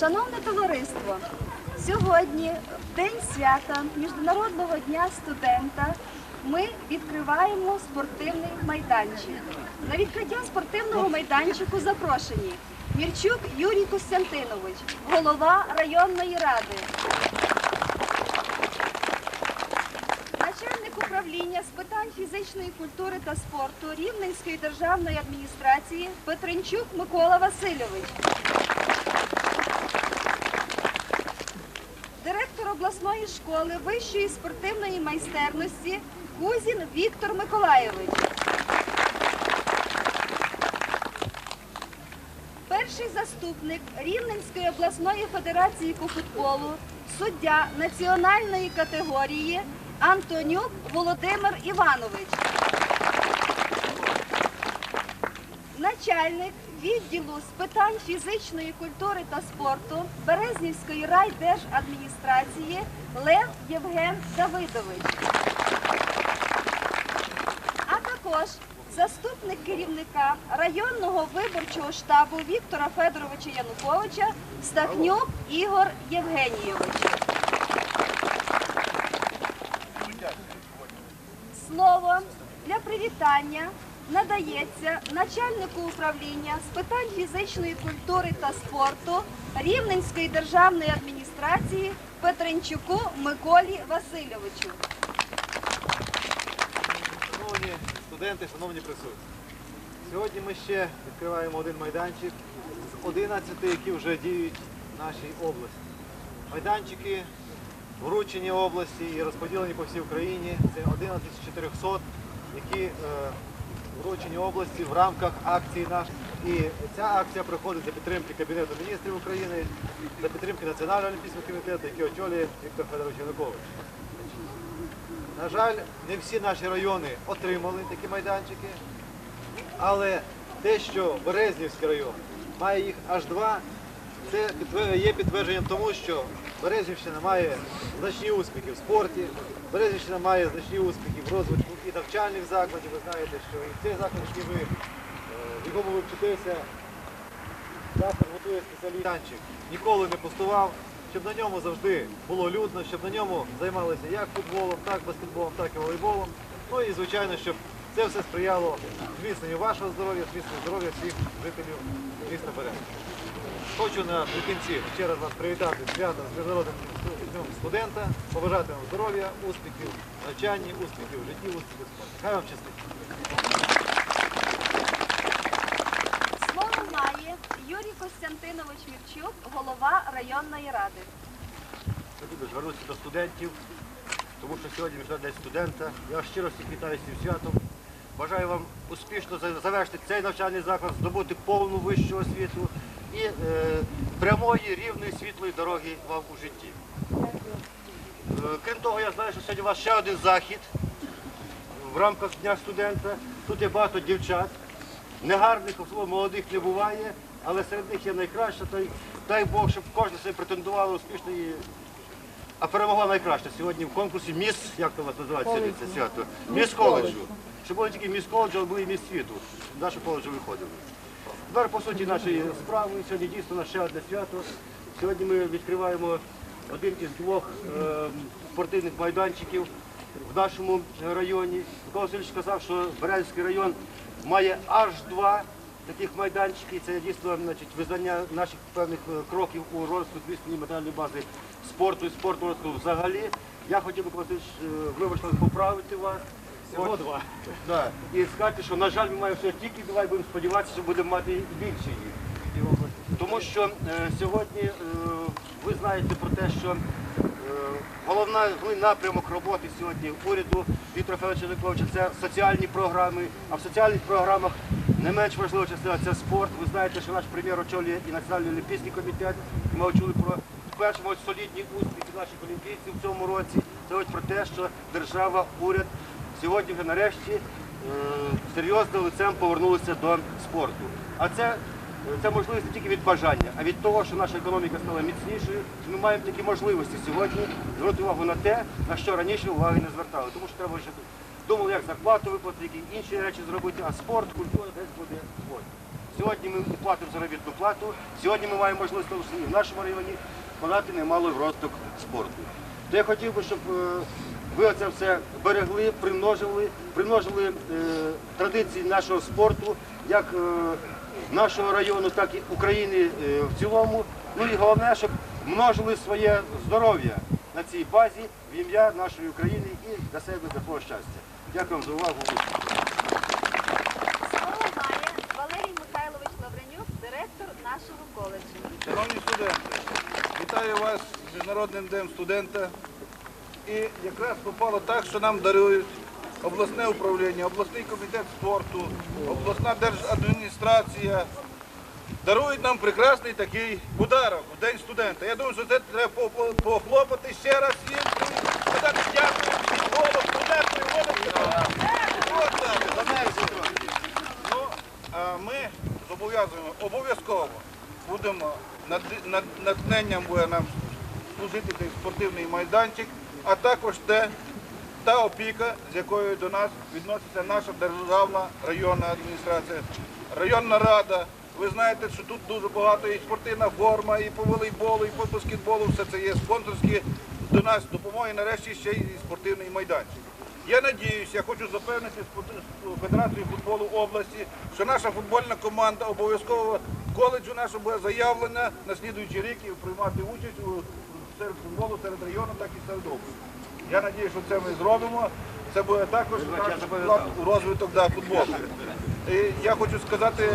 Шановне товариство, сьогодні, день свята Міжнародного дня студента, ми відкриваємо спортивний майданчик. На відкриття спортивного майданчику запрошені Мірчук Юрій Костянтинович, голова районної ради, начальник управління з питань фізичної культури та спорту Рівненської державної адміністрації Петренчук Микола Васильович. Директор обласної школи вищої спортивної майстерності Кузін Віктор Миколайович. Перший заступник Рівненської обласної федерації по футболу, суддя національної категорії Антонюк Володимир Іванович. Начальник відділу з питань фізичної культури та спорту Березнівської райдержадміністрації Лев Євген Давидович. А також заступник керівника районного виборчого штабу Віктора Федоровича Януковича Стахнюк Ігор Євгенійович. Слово для привітання надається начальнику управління з питань фізичної культури та спорту Рівненської державної адміністрації Петренчуку Миколі Васильовичу. Шановні студенти, шановні присутні. Сьогодні ми ще відкриваємо один майданчик з 11, які вже діють в нашій області. Майданчики вручені області і розподілені по всій Україні. Це 11 з 400, які е, вручені області в рамках акції наш. І ця акція проходить за підтримки Кабінету міністрів України, за підтримки Національного олімпійського комітету, який очолює Віктор Федорович Янукович. На жаль, не всі наші райони отримали такі майданчики, але те, що Березнівський район має їх аж два, це є підтвердженням тому, що Березнівщина має значні успіхи в спорті, Березнівщина має значні успіхи в розвитку і навчальних закладів. Ви знаєте, що і цей заклад, який ви, е, в якому ви вчитеся, Заклад готує спеціалістанчик, ніколи не пустував, щоб на ньому завжди було людно, щоб на ньому займалися як футболом, так баскетболом, так і волейболом. Ну і звичайно, щоб це все сприяло зміцненню вашого здоров'я, зміцненню здоров'я всіх жителів міста Березня. Хочу наприкінці ще раз вас привітати з святом з міжнародним днем студента, побажати вам здоров'я, успіхів в навчанні, успіхів в житті, успіхів в спорті. Хай вам щастить. Слово має Юрій Костянтинович Мірчук, голова районної ради. Хотів би звернутися до студентів, тому що сьогодні Міжнародний день студента. Я щиро всіх вітаю з цим святом. Бажаю вам успішно завершити цей навчальний заклад, здобути повну вищу освіту і е, прямої, рівної, світлої дороги вам у житті. Е, крім того, я знаю, що сьогодні у вас ще один захід в рамках Дня студента. Тут є багато дівчат. Негарних, особливо молодих не буває, але серед них є найкраща. Дай, дай Бог, щоб кожна себе претендувала успішно і а перемогла найкраще сьогодні в конкурсі Міс, як то вас називається сьогодні це свято? Міс коледжу. Щоб були тільки міс коледжу, але були і міс світу. Нашого коледжу виходили. Тепер по суті нашої справи. Сьогодні дійсно ще одне свято. Сьогодні ми відкриваємо один із двох е, спортивних майданчиків в нашому районі. Микола Васильович сказав, що Березький район має аж два таких майданчики. Це дійсно значить, визнання наших певних е, кроків у розвитку зміцнення матеріальної бази спорту і спорту взагалі. Я хотів би, Васильович, е, вибачте, поправити вас. Всього От, два. Да. І сказати, що, на жаль, ми маємо все тільки два і будемо сподіватися, що будемо мати і більше їх. Тому що е, сьогодні е, ви знаєте про те, що е, головний напрямок роботи сьогодні уряду Віктора Федоровича Януковича – це соціальні програми. А в соціальних програмах не менш важлива частина це спорт. Ви знаєте, що наш прем'єр очолює і Національний олімпійський комітет. Ми чули про перші солідні успіхи наших олімпійців в цьому році. Це ось про те, що держава, уряд сьогодні вже нарешті е, серйозним лицем повернулися до спорту. А це Це можливість не тільки від бажання, а від того, що наша економіка стала міцнішою. Ми маємо такі можливості сьогодні звернути увагу на те, на що раніше уваги не звертали. Тому що треба вже думали, як зарплату виплатити, які інші речі зробити, а спорт, культура десь буде згодом. Сьогодні ми платимо заробітну плату. Сьогодні ми маємо можливість в нашому районі подати немало в розвиток спорту. То я хотів би, щоб е, ви оце все берегли, примножили, примножили е, традиції нашого спорту, як е, нашого району, так і України е, в цілому. Ну і головне, щоб множили своє здоров'я на цій базі в ім'я нашої України і для себе такого щастя. Дякую вам за увагу. Слово має Валерій Михайлович Лавренюк, директор нашого коледжу. Шановні студенти, вітаю вас з Міжнародним днем студента. І якраз попало так, що нам дарують обласне управління, обласний комітет спорту, обласна держадміністрація. Дарують нам прекрасний такий подарок у День студента. Я думаю, що це треба по- по- похлопати ще раз всім. Ну, а ми зобов'язуємо обов'язково будемо над, над, натхненням буде нам служити цей спортивний майданчик, а також те, та опіка, з якою до нас відноситься наша державна районна адміністрація, районна рада. Ви знаєте, що тут дуже багато і спортивна форма, і по волейболу, і по баскетболу, все це є спонсорські до нас допомоги, нарешті ще й спортивний майданчик. Я надіюся, я хочу запевнити Федерацію футболу області, що наша футбольна команда обов'язково коледжу нашу буде заявлена на слідуючий рік і приймати участь у серед футболу серед району, так і серед області. Я надію, що це ми зробимо. Це буде також наш розвиток да, футболу. І я хочу сказати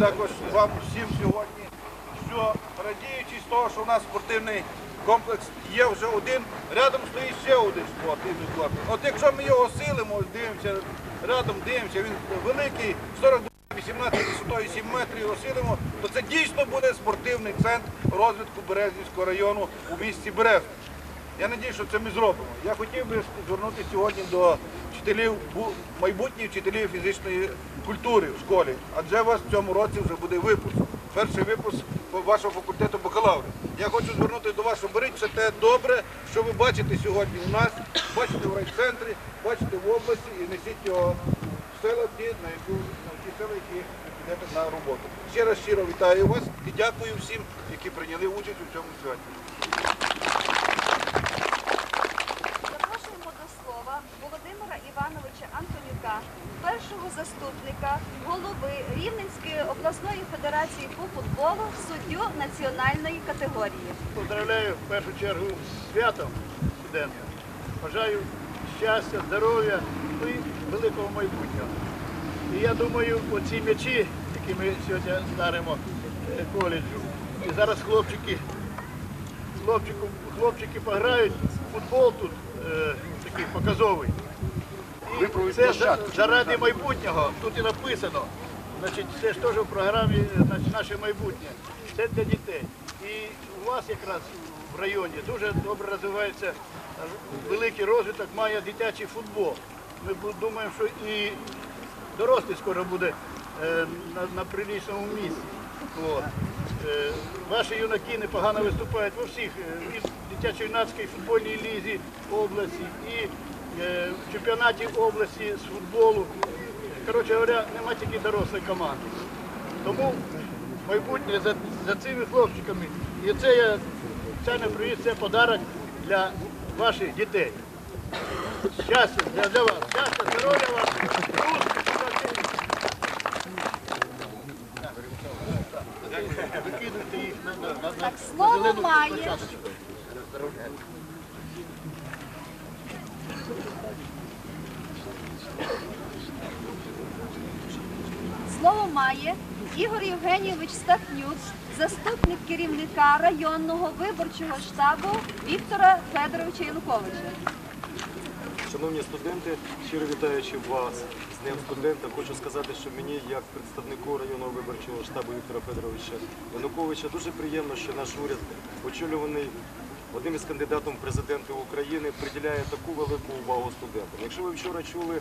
також вам всім сьогодні, що радіючи з того, що у нас спортивний комплекс є вже один, рядом стоїть ще один спортивний комплекс. От якщо ми його осилимо, ось дивимося, рядом дивимося, він великий, 42 18 висотою 7 метрів осилимо, то це дійсно буде спортивний центр розвитку Березнівського району у місті Березне. Я надію, що це ми зробимо. Я хотів би звернутися сьогодні до вчителів, майбутніх вчителів фізичної культури в школі, адже у вас в цьому році вже буде випуск. Перший випуск вашого факультету бакалавра. Я хочу звернутися до вас, що беріть все те добре, що ви бачите сьогодні у нас, бачите в райцентрі, бачите в області і несіть його села ті, на яку на ті села, які підете на роботу. Ще раз щиро вітаю вас і дякую всім, які прийняли участь у цьому святі. Запрошуємо до слова Володимира Івановича Антонюка, першого заступника голови Рівненської обласної федерації по футболу, суддю національної категорії. Поздравляю в першу чергу з святом студента. Бажаю щастя, здоров'я і великого майбутнього. І я думаю, оці м'ячі, які ми сьогодні даримо е, коледжу, і зараз хлопчики, хлопчику, хлопчики пограють, футбол тут е, такий показовий. І це заради майбутнього, тут і написано. Значить, це ж теж в програмі е, значить, наше майбутнє. Це для дітей. І у вас якраз в районі дуже добре розвивається е, великий розвиток, має дитячий футбол. Ми думаємо, що і дорослий скоро буде е, на, на прилічному місці. Е, Ваші юнаки непогано виступають во всіх е, і в дитячо-юнацькій футбольній лізі області, і е, в чемпіонаті області з футболу. Коротше говоря, нема тільки дорослої команди. Тому майбутнє за, за цими хлопчиками. І це я спеціально привіз, це подарок для ваших дітей. Щастя для, для вас, щастя, здоров'я вам, успіхів. Викидуйте їх на, на, на, Так, слово має. Слово має Ігор Євгенійович Стахнюк, заступник керівника районного виборчого штабу Віктора Федоровича Януковича. Шановні студенти, щиро вітаючи вас з Днем студента, хочу сказати, що мені, як представнику районного виборчого штабу Віктора Федоровича Януковича, дуже приємно, що наш уряд, очолюваний одним із кандидатів в президенти України, приділяє таку велику увагу студентам. Якщо ви вчора чули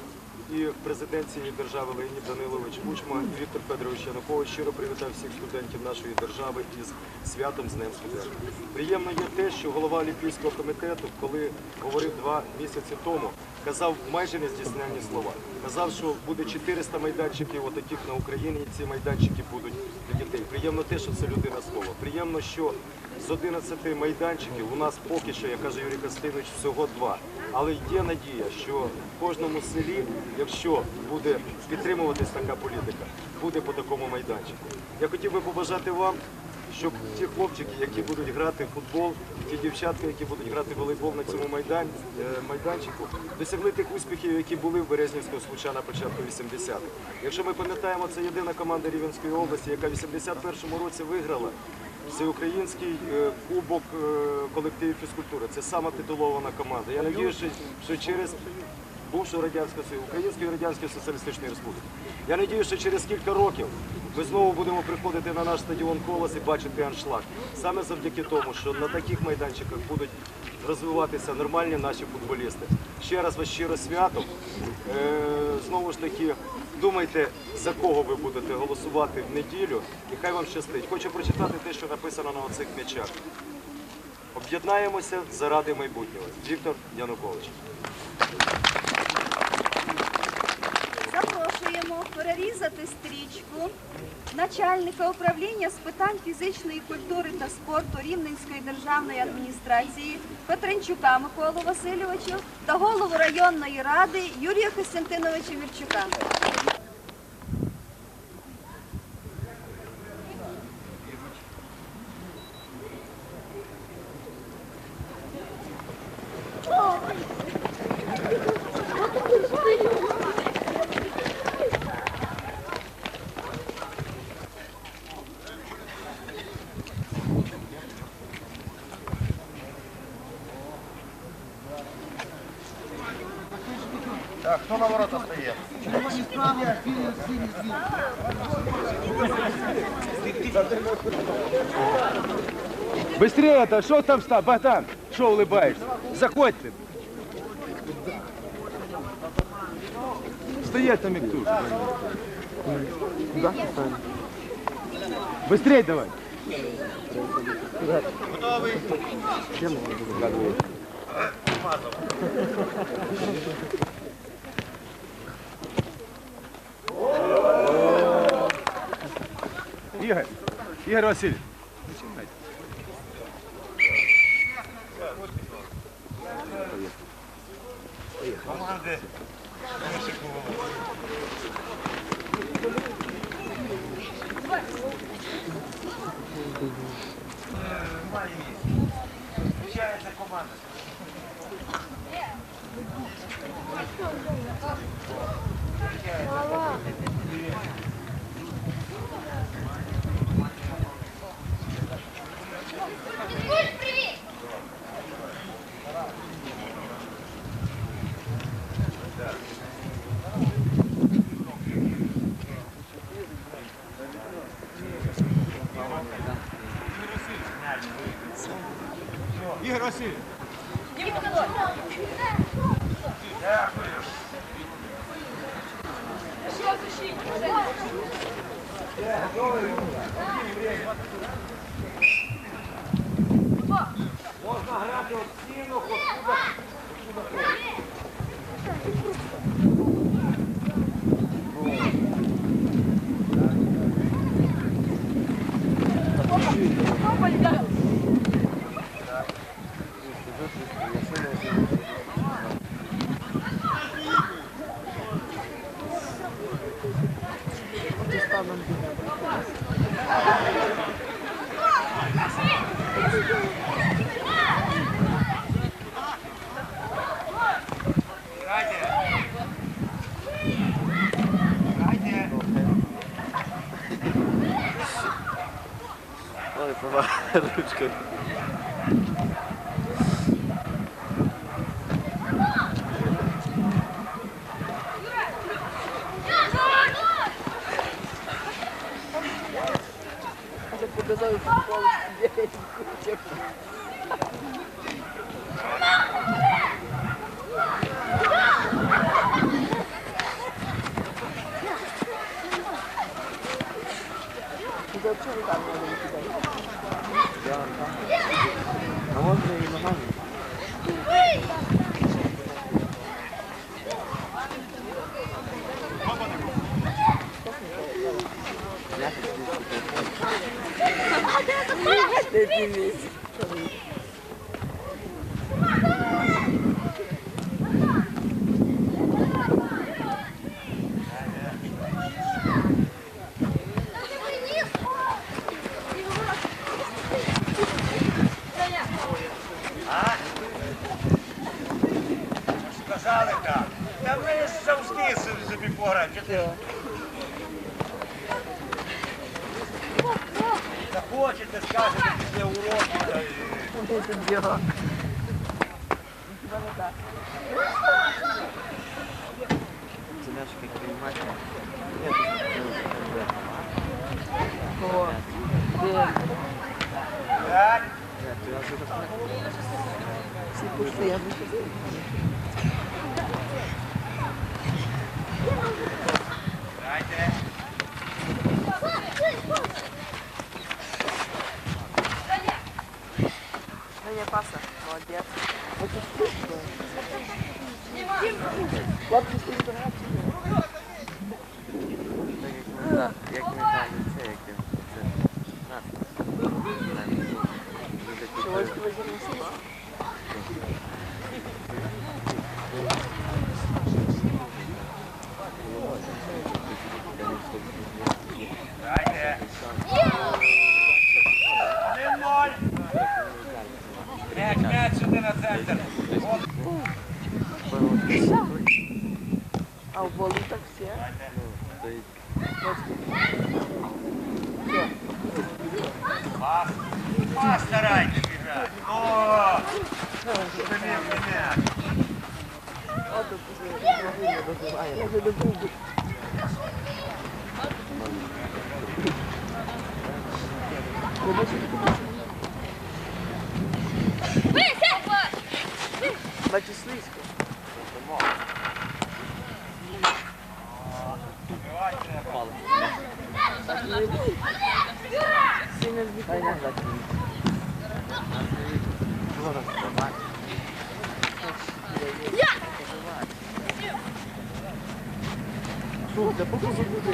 і президент цієї держави Леонід Данилович Кучма і Віктор Федорович Янукович щиро привітав всіх студентів нашої держави із святом з Днем студента. Приємно є те, що голова Олімпійського комітету, коли говорив два місяці тому, казав майже нездійсненні слова. Казав, що буде 400 майданчиків отаких на Україні, і ці майданчики будуть для дітей. Приємно те, що це людина слова. Приємно, що з 11 майданчиків у нас поки що, як каже Юрій Костинович, всього два. Але є надія, що в кожному селі, якщо буде підтримуватись така політика, буде по такому майданчику. Я хотів би побажати вам, щоб ті хлопчики, які будуть грати в футбол, ті дівчатки, які будуть грати волейбол на цьому майдан, е, майданчику, досягли тих успіхів, які були в Березнівського случа на початку 80-х. Якщо ми пам'ятаємо, це єдина команда Рівенської області, яка в 81-му році виграла всеукраїнський е, кубок е, колективів фізкультури. Це сама титулована команда. Я сподіваюся, що через бувшу радянську Союзу, Української Радянської Соціалістичної Республіки. Я сподіваюся, що через кілька років ми знову будемо приходити на наш стадіон Колос і бачити аншлаг. Саме завдяки тому, що на таких майданчиках будуть розвиватися нормальні наші футболісти. Ще раз вас щиро свято. Е, знову ж таки, думайте, за кого ви будете голосувати в неділю, і хай вам щастить. Хочу прочитати те, що написано на оцих м'ячах. Об'єднаємося заради майбутнього. Віктор Янукович. Запрошуємо перерізати стрічку начальника управління з питань фізичної культури та спорту Рівненської державної адміністрації Петренчука Миколу Васильовичу та голову районної ради Юрія Костянтиновича Вірчука. Так, хто на ворота стає? Быстрее это, что там стал, Богдан? Что улыбаешься? Заходь ты. Стоять там тут. Куда? Быстрее давай. Готовий? Игорь. Игорь Васильевич. Команди. Включається команда. Игорь los cielos Давай ручкою. Показали футбол, я не хочу. Baby. Захочете, скажете після уроку. та й- Так. Дайте. Исполнение паса. Молодец. Чего тебе Пас. Пас старайтесь бежать. О! Замір м'яч. Я Слухайте, поки забуде.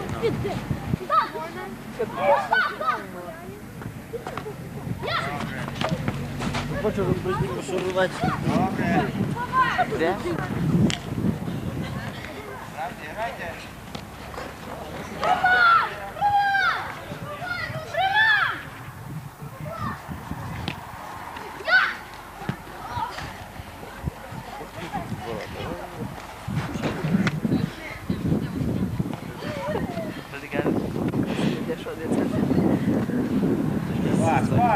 Хочу розбити пошарувати. Добре. Де? Грайте, грайте. Де що, де це?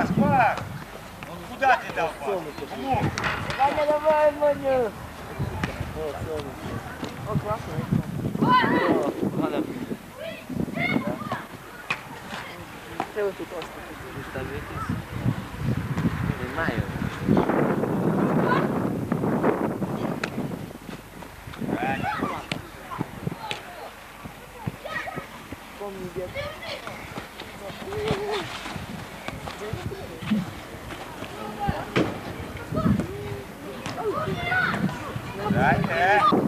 Пас, пас. Ну куди ти дав пас? Кому? Ваня, давай, Маню! О, классно. Галя. Треба тут остати. Ставитись. Немає. Дайте. Не